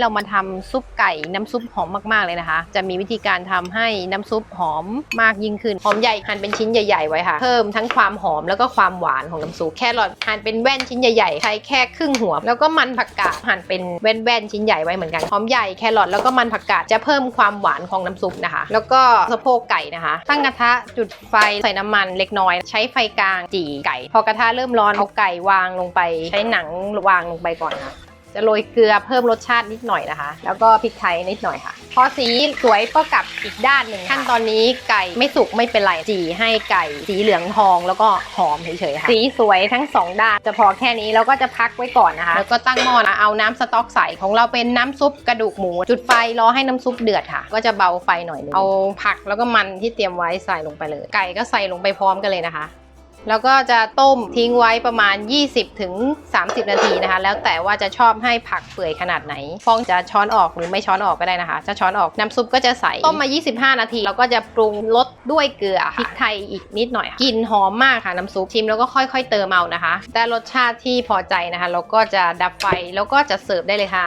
เรามาทำซุปไก่น้ำซุปหอมมากๆเลยนะคะ จะมีวิธีการทำให้น้ำซุปหอมมากยิ่งขึ้น หอมใหญ่หั่นเป็นชิ้นใหญ่ๆไว้ค่ะ เพิ่มทั้งความหอมแล้วก็ความหวานของน้ำซุป แครอทหั่นเป็นแว่นชิ้นใหญ่ๆ ใช้แค่ครึ่งหัว แล้วก็มันผักกาดหั่นเป็นแว่นๆชิ้นใหญ่ไว้เหมือนกัน หอมใหญ่แครอทแล้วก็มันผักกาดจะเพิ่มความหวานของน้ำซุปนะคะ แล้วก็สะโพกไก่นะคะ ตั้งกระทะจุดไฟใส่น้ำมันเล็กน้อย ใช้ไฟกลางจี่ไก่ พอกระทะเริ่มร้อนเอาไก่วางลงไป ใช้หนังวางลงไปก่อนค่ะ จะโรยเกลือเพิ่มรสชาตินิดหน่อยนะคะ แล้วก็พริกไทยนิดหน่อยค่ะ พอสีสวยก็กลับอีกด้านหนึ่งขั้นตอนนี้ไก่ไม่สุกไม่เป็นไรจีให้ไก่สีเหลืองทองแล้วก็หอมเฉยๆค่ะสีสวยทั้งสองด้านจะพอแค่นี้แล้วก็จะพักไว้ก่อนนะคะ แล้วก็ตั้งหม้อนะเอาน้ำสต๊อกใส่ของเราเป็นน้ำซุปกระดูกหมู จุดไฟรอให้น้ำซุปเดือดค่ะ ก็จะเบาไฟหน่อยนึงเอาผักแล้วก็มันที่เตรียมไว้ใส่ลงไปเลย ไก่ก็ใส่ลงไปพร้อมกันเลยนะคะ แล้วก็จะต้มทิ้งไว้ประมาณ 20ถึง30นาทีนะคะ แล้วแต่ว่าจะชอบให้ผักเปื่อยขนาดไหนฟองจะช้อนออกหรือไม่ช้อนออกก็ได้นะคะ จะช้อนออกน้ำซุปก็จะใส่ต้มมา 25 นาทีแล้วก็จะปรุงรสด้วยเกลือพริกไทยอีกนิดหน่อยกลิ่นหอมมากค่ะน้ำซุปชิมแล้วก็ค่อย ๆ เติมเอานะคะ ได้รสชาติที่พอใจนะคะแล้วก็จะดับไฟแล้วก็จะเสิร์ฟได้เลยค่ะ